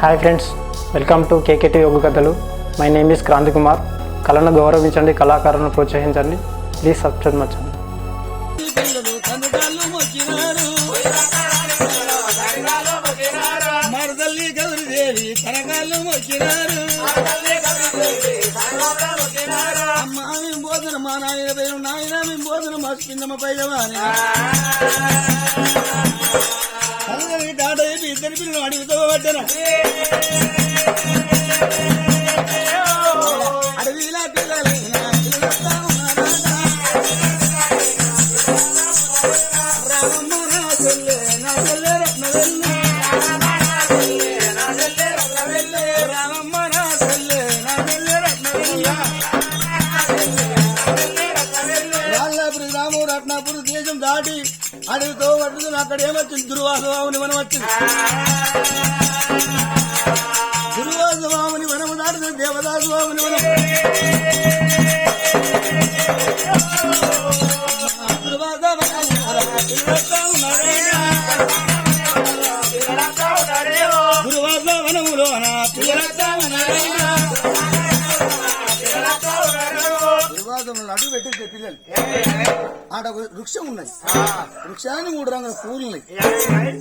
Hi friends welcome to KKT యోగ కథలు my name is Kranti Kumar కళను గౌరవించండి కళాకారులను ప్రోత్సహించండి. ప్లీజ్ సబ్స్క్రైబ్ మచ్చండి మరదల్లి గౌరీదేవి మొక్కినారు అమ్మ మేము మా నాయన పేరు నాయన మేము పోతున్న మా పిన్నమ్మ పైదవాని. ఇద్దరు పిల్లలు అడుగుతూ పట్టను అక్కడ ఏమొచ్చింది? దుర్వాసవాముని వనం వచ్చింది. దుర్వాసవాముని వనము దాటిన దేవదాసవాముని వనం. దుర్వాస వనములోన దుర్వాసములను అడుగు పెట్టేసే పిల్లలు. ఆడ ఒక వృక్షం ఉన్నది. వృక్షానికి మూడు రంగుల పూలు ఉన్నాయి.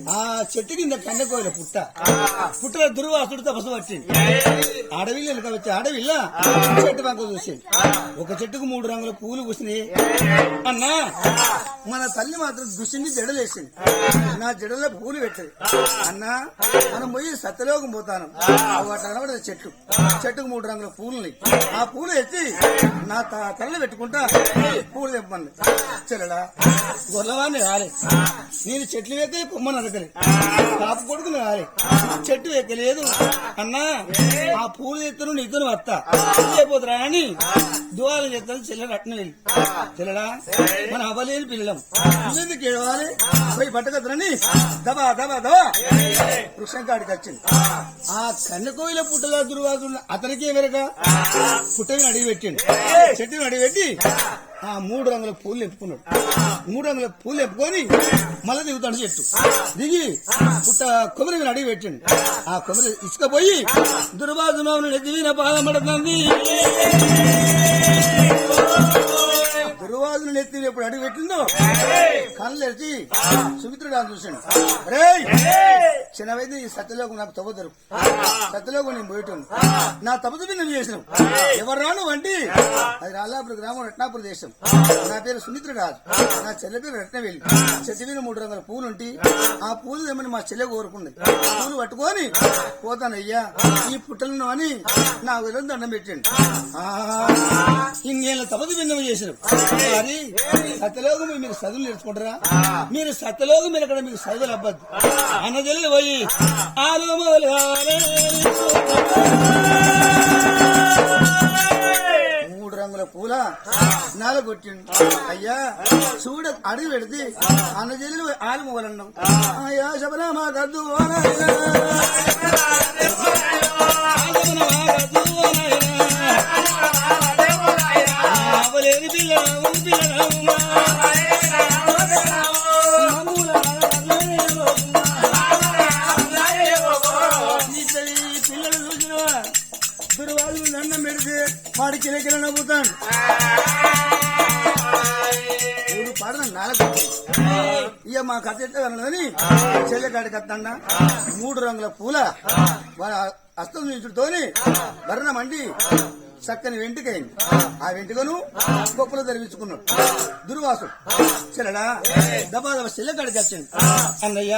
ఆ చెట్టు కింద కన్నెకోయిల పుట్ట. పుట్టలో దుర్వాసుడు తపస్సు పట్టింది. అడవిలో వెనుక వచ్చి అడవిలో చెట్టు పక్క చూసింది. ఒక చెట్టుకు మూడు రంగుల పూలు పూసినాయి అన్నా మన తల్లి మాత్రం దుష్టిని జడలేసింది. నా జడలో పూలు పెట్టేది. అన్నా మనం పోయి సత్యలోకం పోతాను. అట్లా కనబడదు చెట్టు. చెట్టుకు మూడు రంగుల పూలు ఉన్నాయి. ఆ. పూలు ఎత్తి నా త- తలలో పెట్టుకుంటా పూలు తెప్పండి. చెల్లడా గొర్రెవాడిని రాలే. నేను చెట్లు వేస్తే కొమ్మని అడగలే కాపు కొడుకుని రాలే. చెట్టు ఎక్కలేదు అన్నా ఆ పూలు ఎత్తును నీతో వస్తా అయిపోతురా అని దువాలు చేస్తాను చెల్లెడు అట్న వెళ్ళి చెల్లడా మన అవ్వలేని పిల్లలం ఎందుకు ఏడవాలి? పోయి పట్టకద్దురని దబా దబా దబా వృక్షం కాడికి వచ్చింది. ఆ కన్నకోయిల పుట్టల దుర్వాసు అతనికి ఏమెరక పుట్టని అడిగి పెట్టిండు. చెట్టుని అడిగి పెట్టి ఆ మూడు రంగుల పూలు ఎత్తుకున్నాడు మూడు రంగుల పూలు ఎత్తుకొని మళ్ళీ దిగుతాడు చెట్టు దిగి పుట్ట కొమ్మరి మీద అడిగి పెట్టిండు ఆ కొమ్మరి ఇసుక పోయి దుర్వాసమావుని నెత్తిన పాదం నెత్తి ఎప్పుడు అడిగి పెట్టిందో? కళ్ళు తెరిచి సుమిత్రుడు అని చూసాడు రే! చిన్నవైతే ఈ సత్యలోకం నాకు తవ్వదరు సత్యలోకం నేను పోయటం నా తపదు నువ్వు చేసినావు? ఎవరు రాను వంటి? అది రాలాపురి గ్రామం రత్నాపురి దేశం. నా పేరు సుమిత్రుడు రాజు నా చెల్లె పేరు రత్నవేలి. చెట్టు మీద మూడు రంగుల పూలు ఉంటే ఆ పూలు తెమ్మని మా చెల్లె కోరుకుంది. పూలు పట్టుకొని పోతానయ్యా ఈ పుట్టలను అని నా విధంగా దండం పెట్టండి. ఇంకేళ్ళ తపదు విన్నవి చేసిన మరి సత్యలోకం మీరు చదువులు నేర్చుకుంటారా? మీరు సత్యలోకం మీరు అక్కడ మీకు చదువులు అవ్వద్దు అన్న చెల్లెలు పోయి ఆలో మొదలు మూడు రంగుల పూల నాలుగు కొట్టిండు. అయ్యా చూడ అడిగి పెడితే అన్న చెల్లెలు ఆలు మొగలన్నాం అయ్యా శబరమా కద్దు. శబరమా కద్దు దుర్వాళ్ళు దండం పెడితే వాడి కిలకిల నవ్వుతాడు ఊరు పాడన నాలుగు ఇక మా కథ ఎట్లా కనదని మూడు రంగుల పూల వాళ్ళ నుంచుతోని వర్ణం అండి చక్కని వెంటికైంది ఆ. వెంటికను గొప్పలు ధరించుకున్నాడు. దుర్వాసుడు. చెల్లడా దబా దబా చెల్లె కాడికి వచ్చింది అన్నయ్య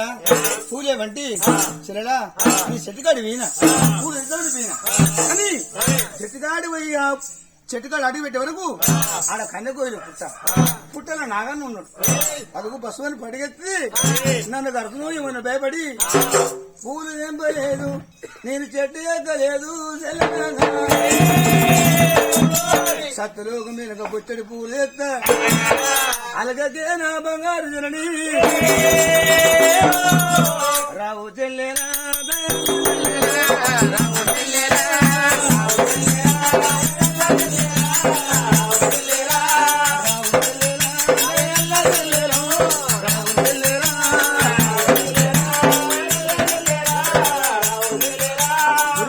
పూలే వంటి చెల్లడా నీ చెట్టుకాడి వీణ. పూలు వీణ. కానీ చెట్టుకాడి పోయి చెట్టుకాడు అడిగి పెట్టే వరకు ఆడ కన్నెకోయిలు పుట్ట. పుట్టలో నాగన్న ఉన్నాడు. అదుగు బస్సు అని పడిగెత్తి నన్ను దర్శనం ఏమన్నా భయపడి పూలు ఏం నేను చెట్టు ఎక్కలేదు సత్తులోకి మీద పుచ్చడి పూలు ఎత్త అలగకే నా బంగారు జనని. రావు చెల్లెనా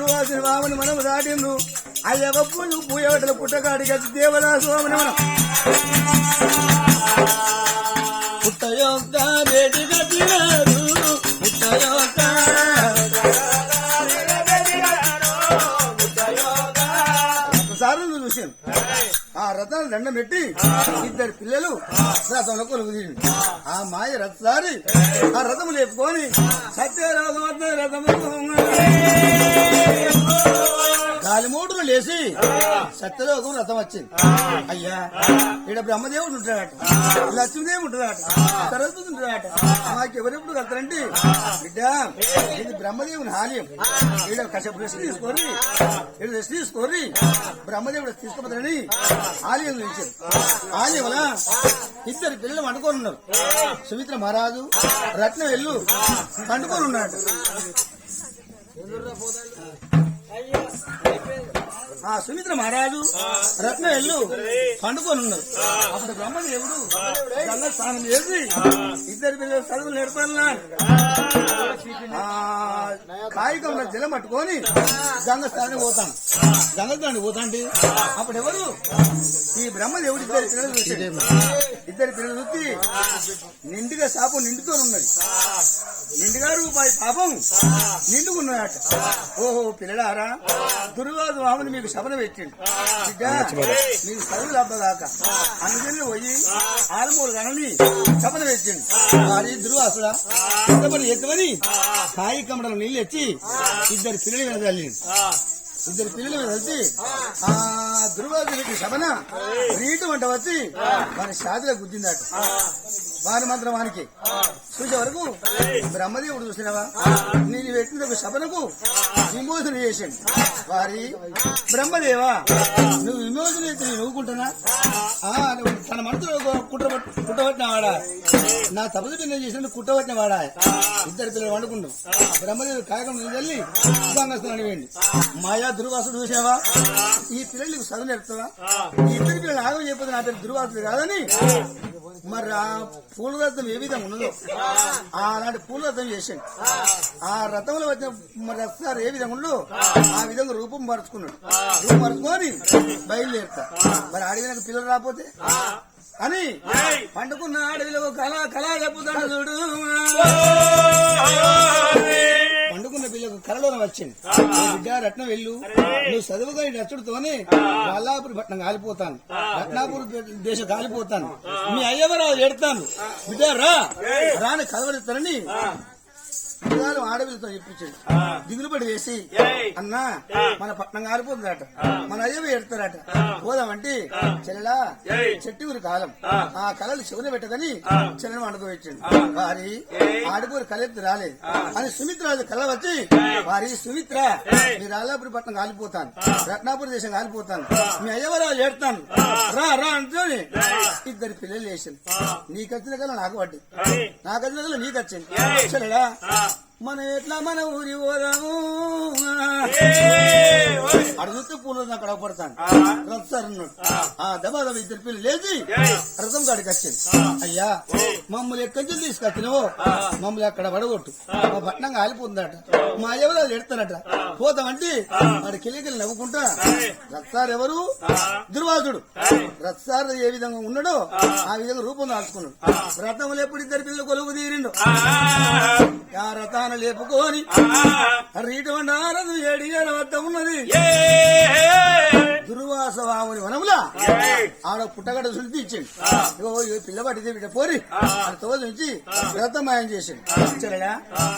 వామని మనం దాటిండు అయ్యవ పూజ పూయవటల పుట్టకాడికి అది దేవదాసు వామని మనం. పుట్ట యొక్క బేటి కట్టినారు పుట్ట ఆ రథాలు దండం పెట్టి ఇద్దరు పిల్లలు రథంలో కొలుగు ఆ. మాయ రథారి ఆ రథము లేపుకొని సత్యరాజు రథము గాలిమూడును లేచి సత్యలోకం రథం వచ్చింది. అయ్యా ఇక్కడ బ్రహ్మదేవుడు ఉంటాడట లక్ష్మీదేవి ఉంటుందట సరస్వతి ఉంటుందట మాకు ఎవరెప్పుడు కలుతారంటే బిడ్డ ఇది బ్రహ్మదేవుని ఆలయం. ఇక్కడ కశ్యపు రెస్ట్ తీసుకొని ఇక్కడ రెస్ట్ తీసుకొని బ్రహ్మదేవుడు తీసుకోపోతారని ఆలయం నిలిచారు ఆలయం వల్ల ఇద్దరు పిల్లలు వండుకొని ఉన్నారు. సుమిత్ర మహారాజు రత్న వెళ్ళు వండుకొని ఉన్నాడు ఆ సుమిత్ర మహారాజు రత్న ఎల్లు పండుకొని ఉన్నారు అప్పుడు బ్రహ్మదేవుడు గంగ స్నానం చేసి ఇద్దరు పిల్లలు చదువులు నేర్పన్నా కాయికంలో జలం పట్టుకొని గంగ స్నానం పోతాను గంగ పోతాండి. అప్పుడు ఎవరు ఈ బ్రహ్మదేవుడు ఇద్దరు పిల్లలు చూసాడు ఇద్దరు పిల్లలు చూసి నిండుగా శాపం నిండుతో ఉన్నది నిండుగా రూపాయి పాపం నిండుకున్నాయట ఓహో పిల్లడారా దుర్వాదు వాముని మీకు శబన పెట్టిండు. మీకు చదువు అబ్బగాక అందుకని పోయి ఆరుమూరు గణని శబన పెట్టిండు. వారి దుర్వాసుడా ఎత్తమని ఎత్తమని కాయి కమడలు నీళ్ళు ఎత్తి ఇద్దరు పిల్లలు మీద ఇద్దరు పిల్లలు మీద వచ్చి ఆ దుర్వాసు శమన శబన రీటు వంట వచ్చి వారి షాదిలో గుద్దిందట. వారి మాత్రం వానికి. చూసే వరకు బ్రహ్మదేవుడు చూసినవా? నేను పెట్టిన ఒక శబనకు విమోచన చేసిండు. వారి బ్రహ్మదేవా నువ్వు విమోచన చేసి నేను నవ్వుకుంటున్నా తన మనసులో ఒక కుట్ర కుట్టబట్టిన వాడా నా తపస్సు నేను చేసిన కుట్టబట్టిన వాడా. ఇద్దరు పిల్లలు వండుకుంటాం. బ్రహ్మదేవుడు కాయకం వెళ్ళి గంగస్థానం వేయండి మాయా దుర్వాసుడు చూసావా? ఈ పిల్లలు నీకు చదువు నేర్పుతావా ఈ ఇద్దరు పిల్లలు ఆగం చెప్పదు నా పేరు దుర్వాసుడు కాదని మరి ఆ పూల రథం ఏ విధంగా ఉన్నదో. ఆనాటి పూల రథం చేసిండు. ఆ. రథంలో వచ్చిన మరి రథాలు ఏ విధంగా ఉండో ఆ. విధంగా రూపం మరుచుకున్నాడు. రూపం మరుచుకొని బయలుదేరుతా. మరి అడిగిన పిల్లలు రాకపోతే? అని పండుకున్న అడవిలో కళ కళ చెప్పుతాడు చూడు. పిల్లకు కళలోనే వచ్చింది. బిడ్డ రత్నం వెళ్ళు. నువ్వు చదువుకొని రచ్చుడుతోనే వల్లాపురి పట్నం కాలిపోతాను. రత్నాపూర్ దేశం కాలిపోతాను. మీ అయ్యవరావు ఎడతాను బిడ్డ రా. రాని కలవరిస్తానని పిల్లలు ఆడపిల్లతో చెప్పించాడు. దిగులు పడి వేసి అన్నా మన పట్నం కాలిపోతుందట మన అయ్యవ ఎడతారట పోదామంటే చెల్లెలా చెట్టు ఊరి కాలం. ఆ. కళలు చెవున పెట్టదని చెల్లెని వండుకోవచ్చిండు వారి ఆడిపోరు కలెత్తి రాలేదు అని సుమిత్రాజు కళ వచ్చి వారి సుమిత్ర మీరు అల్లాపురి పట్నం కాలిపోతాను రత్నాపురి దేశం కాలిపోతాను మీ అయ్యవరాలు ఏడతాను. రా రా అంటే ఇద్దరు పిల్లలు వేసింది నీకు వచ్చిన కళ నాకు పడ్డి నాకు వచ్చిన కళ నీకు వచ్చింది. చెల్లెలా మనం ఎట్లా మన ఊరి పోదాము అడుగుతూ పూలు అక్కడ పడతాను. రథసారు ఉన్నాడు. ఆ. దబా దబా ఇద్దరు పిల్లలు లేచి రథం కాడికి వచ్చింది అయ్యా మమ్మల్ని ఎక్కడి నుంచి తీసుకొచ్చినావో? మమ్మల్ని అక్కడ పడగొట్టు. మా పట్నం కాలిపోతుందట మా ఎవరాలు ఎడతారట. పోతామంటే వాడి కిలికిలు నవ్వుకుంటా రథసారు ఎవరు? దుర్వాసుడు రథసారు ఏ విధంగా ఉన్నాడో ఆ. విధంగా రూపం దాచుకున్నాడు. రథములు ఎప్పుడు ఇద్దరు పిల్లలు కొలువు తీరిండు? ఆ రథాన్ని లేపుకొని రీటు వండారదు ఏడు ఏళ్ళ వద్ద ఉన్నది. దుర్వాస వాముని వనముల ఆడ పుట్టగడ సులితి ఇచ్చిండు ఇగో ఈ పిల్ల పట్టితే బిడ్డ పోరి అని తోలించి రథమాయం చేసిండు చెల్లెడా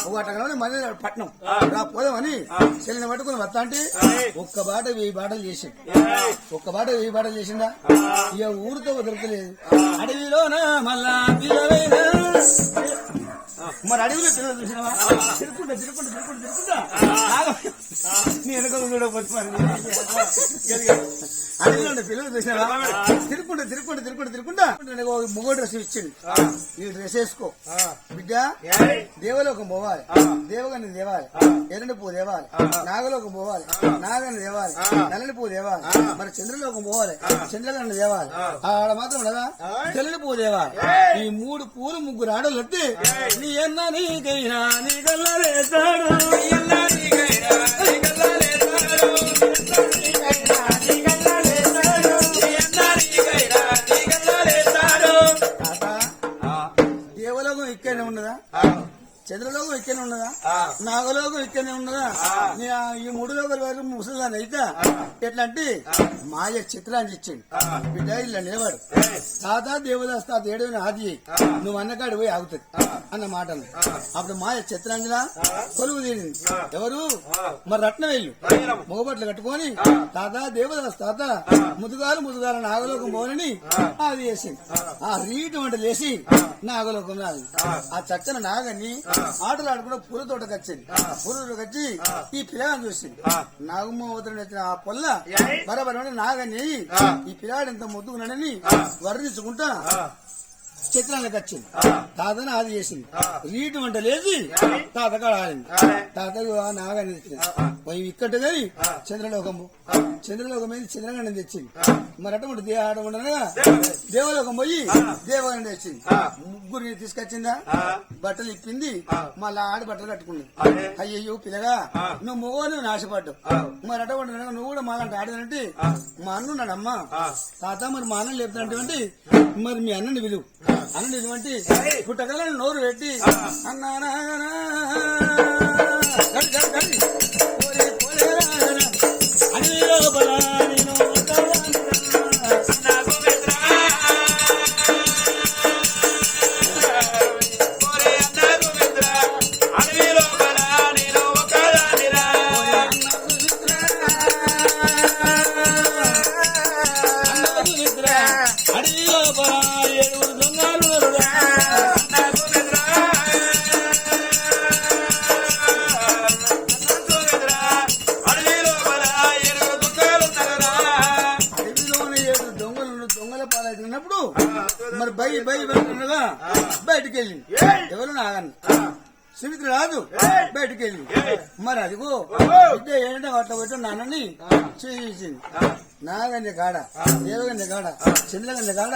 ఒక అట్టగలనే మళ్ళీ పట్నం. రా పోదామని చెల్లిని పట్టుకుని వస్తా అంటే ఒక్క బాట వెయ్యి బాటలు చేసిండు ఒక్క బాట వెయ్యి బాటలు చేసిందా? ఇక ఊరితో వదలతలేదు అడవిలోన మళ్ళా పిల్లలైనా మరి అడవిలో పిల్లలు చూసినావా తిరుక్కుంటా తిరుక్కుంటా తిరుక్కుంటా తిరుక్కుంటా నీ వెనకలు చూడకపోతే మరి. అడవిలో ఉన్న పిల్లలు చూసినావా తిరుక్కుంటా తిరుక్కుంటా తిరుక్కుంటా తిరుక్కుంటా. నీకు ఒక మొగ డ్రెస్ ఇచ్చింది నీ డ్రెస్ వేసుకో. బిడ్డ దేవలోకం పోవాలి. దేవగని దేవాలి. ఎర్రని పువ్వు దేవాలి నాగలోకం పోవాలి. నాగని దేవాలి నల్లని పువ్వు దేవాలి మరి చంద్రలోకం పోవాలి. చంద్రగని దేవాలి ఆడ మాత్రం కదా తెల్లని పువ్వు దేవాలి ఈ మూడు పూలు ముగ్గురు ఆడలు వస్తే నీ అన్న నీకైనా నీ కల్లా నాగలోకం ఇక్కడనే ఉన్నదా? ఈ మూడు లోకల వరకు ముసలిదాన్ని అయితే ఎట్లా అంటే మాయ చిత్రాన్ని ఇచ్చిండు. బిడ్డ ఇలా నిలబడు. తాత దేవదాస్ తాత ఏడవని ఆది నువ్వు అన్నకాడు పోయి ఆగుతుంది అన్న మాట. అప్పుడు మాయ చిత్రాంజన కొలువు తీరింది. ఎవరు? మరి రత్న వెళ్ళు మొగబట్లు కట్టుకొని తాత దేవదాస్ తాత ముదుగాలు ముదుగాలు నాగలోకం పోనని అది వేసింది ఆ. రీటు వంట లేసి నాగలోకం రాదు ఆ. చక్కన నాగని ఆటలు ఆడుకున్న పూల తోటకు వచ్చింది పూల తోటకు వచ్చి ఈ పిల్లగాని చూసింది. నాగమోదరుని వచ్చిన ఆ పొల్ల బరబర నాగని ఈ పిల్లాడు ఎంత ముద్దుకున్నాడని వర్ణించుకుంటా చిత్రానికి వచ్చింది తాతను ఆది చేసింది. రీటు వంట లేచి తాతకాడ ఆడింది. తాతకు నాగాన్ని తెచ్చింది పోయి ఇక్కడ కానీ చంద్రలోకము. చంద్రలోకం మీద చంద్రగండం తెచ్చింది. మరి అటువంటి ఆడ ఉండగా దేవలోకం పోయి దేవగండం తెచ్చింది. ముగ్గురిని తీసుకొచ్చిందా? బట్టలు ఇప్పింది. మళ్ళా ఆడి బట్టలు కట్టుకుంది అయ్యయ్యో పిల్లగా నువ్వు మొగోలు నాశపడ్డావు. మరి అటువంటి నువ్వు కూడా మాలంటే ఆడదంటే మా అన్నున్నాడమ్మా తాత మరి మా అన్నం లేపుతాంటే మరి మీ అన్నని విలువ అన్నని ఇటువంటి పుట్టగలను నోరు పెట్టి అన్నానా అడవి వెళ్ళింది ఎవరు నాగన్న సుమిత్ర రాదు. బయటికి వెళ్ళింది మరి అదిగో బిడ్డ ఏంటంటే అట్లా పెట్టు నాన్నని చేసింది నాగంజ కాడ దేవగంజ కాడ చంద్రగంజ కాడ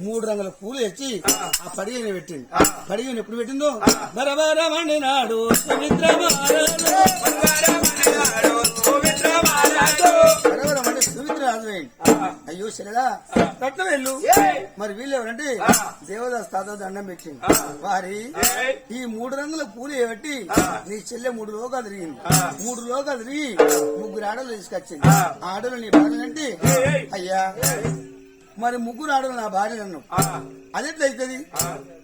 మూడు రంగుల పూలు తెచ్చి ఆ. పడిగని పెట్టింది. పడిగని ఎప్పుడు పెట్టిందో? బరబరమణి నాడు సుమిత్ర సుమిత్ర రాజు వేయండి అయ్యో శరడా. రత్నం వెళ్ళు మరి వీళ్ళు ఎవరంటే? దేవదాస్ తాత దండం పెట్టింది వారి ఈ మూడు రంగుల పూలు ఏబట్టి నీ చెల్లె మూడు లోకాలు తిరిగింది. మూడు లోకాలు తిరిగి ముగ్గురు ఆడలు తీసుకొచ్చింది. ఆ. ఆడలు నీ భార్య అంటే? అయ్యా! మరి ముగ్గురు ఆడలు నా భార్య నన్ను అదెట్లయితుంది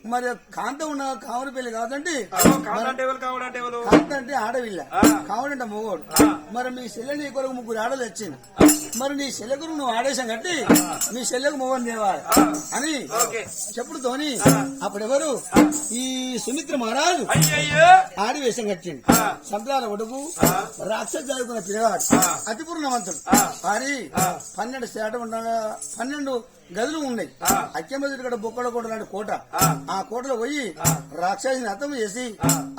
మరి కాంత ఉన్న కామరి పెళ్ళి కాదంటే? కాంత అంటే ఆడవిల్ల. కావుడంటే మొగోడు. మరి మీ చెల్లె నీ కొరకు ముగ్గురు ఆడలు వచ్చింది మరి నీ చెల్లె కొరకు నువ్వు ఆడేశం కట్టి మీ చెల్లెకు మొగని తేవాలి. అని చెప్పుడుతోని అప్పుడెవరు? ఈ సుమిత్ర మహారాజు ఆడి వేషం కట్టిండు. సంతాల ఒడుగు రాక్షస చదువుకున్న పిల్లవాడు అతి పూర్ణవంతుడు వారి పన్నెండు శాట ఉండగా పన్నెండు గదులు ఉన్నాయి. అక్కెమ్మదుడు బొక్కడ కోట లాంటి కోట. ఆ. కోటలో పోయి రాక్షసిని అర్థం చేసి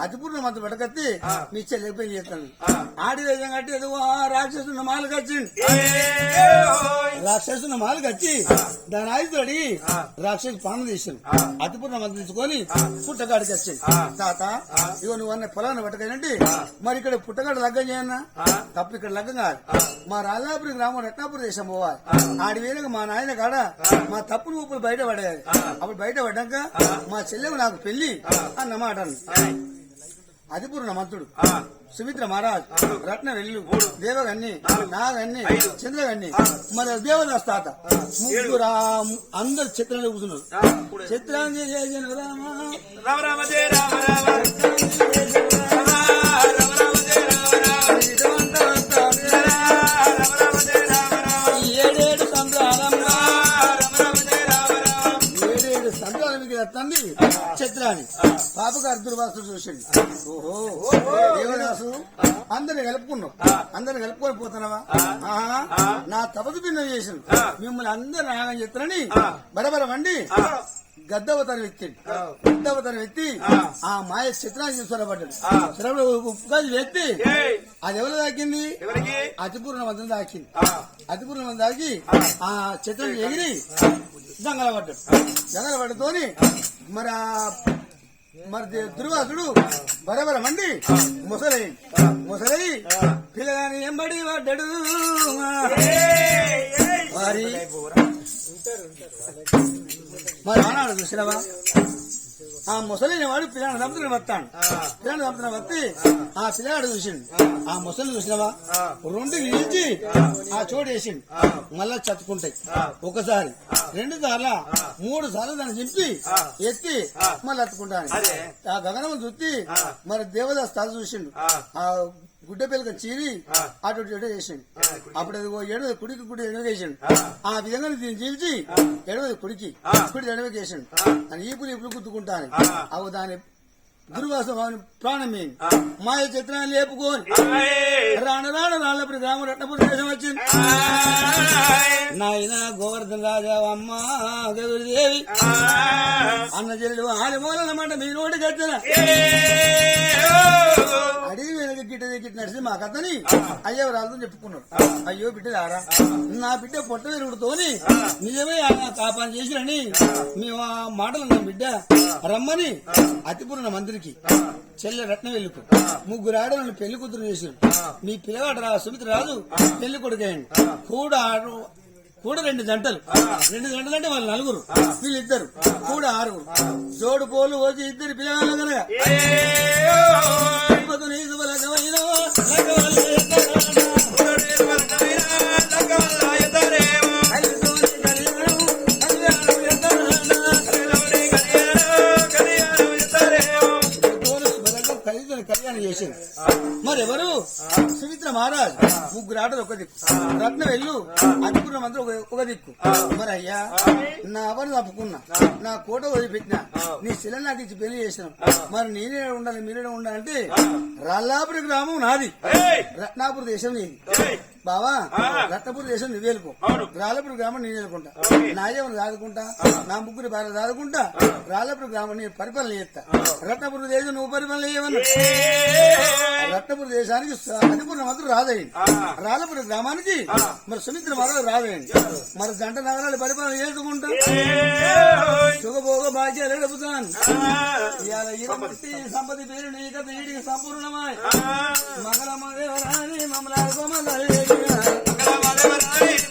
అతి పూర్ణవంతుడు పడకత్తి మీ పెళ్ళి చేస్తాను? ఆడి వేషం కట్టి ఎదుగు ఆ రాక్షసుని మాలు కచ్చిండు రాక్షసుని మాలు కచ్చి. దాని ఆయుధుడు అడిగి రాక్షసు పానం తీసిండు అతిపూర్ణ మంత్రించుకొని పుట్టగాడికి వచ్చింది తాత ఇగో నువ్వు అన్న పొలాన్ని పట్టకండి మరి ఇక్కడ పుట్టగాడు లగ్గం చేయన్నా? తప్పు ఇక్కడ లగ్గం కాదు. మా రాజాపురి గ్రామం రత్నాపురి దేశం పోవాలి. ఆడి వేలుగా మా నాయన కాడ మా తప్పులు ఊపులు బయట పడేది అప్పుడు బయట పడ్డాక మా చెల్లెవు నాకు పెళ్ళి అన్నమాట అన్న అదిపూర్ణ మంత్రుడు. సుమిత్ర మహారాజ్ రత్న వెల్లు దేవగన్ని నాగన్ని చంద్రగన్ని మన దేవదాస్ తాత. ముగ్గురు అందరు చిత్రంలో కూర్చున్నారు. చిత్రాంజలి జయ రామ రామ. రామ రామ. తండ్రి చిత్రాన్ని పాపకు అర్ధుర్వాసు చూసిండు ఓహో. దేవదాసు అందరిని కలుపుకున్నావు అందరిని కలుపుకొని పోతున్నావా? నా తపసు భిన్నం చేసిండు మిమ్మల్ని అందరు నాగం చెప్తారని బరబర వండి గద్దవతరం ఎత్తిండు గద్దవతరం ఎత్తి ఆ. మాయ చిత్రాన్ని చూసరబడ్డాడు చిత్రంలో ఏయ్, అది ఎవరు దాకింది? అతిపూర్ణ మంత్రం దాకింది. అతిపూర్ణ మంత్రం దాకి ఆ చిత్రం ఎగిరి జంగల పడ్డాడు జంగల పడ్డతోని మరి మరి దుర్వాసుడు బరబర మండి ముసలై ముసలై పిల్లగాని ఎంబడి పడ్డాడు. వారి మరి అన్నాడు చూసినవా? ఆ ముసలిని వాడు పిల్లని చంపుతున్న వస్తాడు పిల్లని చంపుతున్న వత్తి ఆ. పిల్లగాడు చూసిండు. ఆ. ముసలిని చూసినవా? రెండు నిలిచి ఆ. చోటు వేసిండు. మళ్ళా చచ్చుకుంటాయి ఒకసారి రెండు సార్ల మూడు సార్లు దాన్ని చింపి ఎత్తి మళ్ళీ అత్తుకుంటాను ఆ గగనం చూసి మరి దేవదాస్ తల చూసిండు. ఆ గుడ్డ పిల్లక చీరి అటు ఇటు చేసిండు. అప్పుడు అది ఓ ఎడవ కుడికి కుడి ఎడవ ఆ. విధంగా దీన్ని చీల్చి ఎడవ కుడికి. కుడి ఎడవ వేసిండు. అని ఈపులు ఇప్పుడు గుద్దుకుంటాను అవు దాని దుర్వాసం వాని ప్రాణమే మాయ చిత్రాన్ని లేపుకోని రాను రాను రాళ్ళప్పుడు గ్రామం రత్నపురి దేశం వచ్చింది. నాయన గోవర్ధన్ రాజా అమ్మ గౌరీదేవి అన్న చెల్లెలు ఆడి మూలనమాట మీ నోటికి వచ్చిన అడిగి వెనక గిట్ట గిట్ట నడిచి మా కథని. అయ్యో రాదు చెప్పుకున్నాడు. అయ్యో బిడ్డ రారా. నా బిడ్డ పొట్ట వెరుగుడుతోని నిజమే ఆయన కాపాన్ని చేసిరని మేము ఆ మాటలు నా బిడ్డ. రమ్మని అతిపురణ మందిరికి చెల్లె రత్న వెళ్ళుకు ముగ్గురు ఆడలను పెళ్ళి కూతురు చేసారు మీ పిల్లవాడు రా సుమిత్ర రాజు పెళ్ళి కొడుకేయండి కూడా ఆడు- కూడా రెండు జంటలు. రెండు జంటలు అంటే వాళ్ళు నలుగురు. వీళ్ళిద్దరు. కూడా ఆరుగురు. జోడు పోలు వచ్చి ఇద్దరు పిల్లగాళ్ళు కనుక. 微啊 మరి ఎవరు సుమిత్ర మహారాజ్. ముగ్గురు ఆటలు ఒక దిక్కు. రత్న వెళ్ళు. అతిపురం మంత్రం ఒక- దిక్కు. మరి అయ్యా నా అవరు తప్పుకున్నా. నా కోట వదిలిపెట్టినా. నీ శిల నాకు ఇచ్చి పెళ్ళి చేసిన మరి నేనే ఉండాలి మీరే ఉండాలంటే రల్లాపురి గ్రామం నాది. రత్నాపురి దేశం నీది. బావా రత్నపురి దేశం నువ్వు వెళ్ళుకో రాళ్ళపురి గ్రామం నేను వెళ్ళుకుంటా నా ఏమని దాదుకుంటా? నా ముగ్గురు భార్య దాదుకుంటా? రాళ్ళపురి గ్రామం నేను పరిపాలన చేస్తా. రత్నపురి దేశం నువ్వు పరిపాలన చేయవన్నా రత్నపురి దేశానికి అతిపురం మాత్రం రాదయ్యండి రాళ్ళపురి గ్రామానికి మరి సుమిత్ర మాత్రం రాదయ్యండి మరి జంట నగరాలు పరిపాలన చేసుకుంటా. సుఖభోగ భాగ్యాలు గడుపుతాను ఇవాళ ఇరవై సంపతి పేరు నీక వీడికి సంపూర్ణమాయ్ మగల మగరాని మమ్మల్ని మంగళ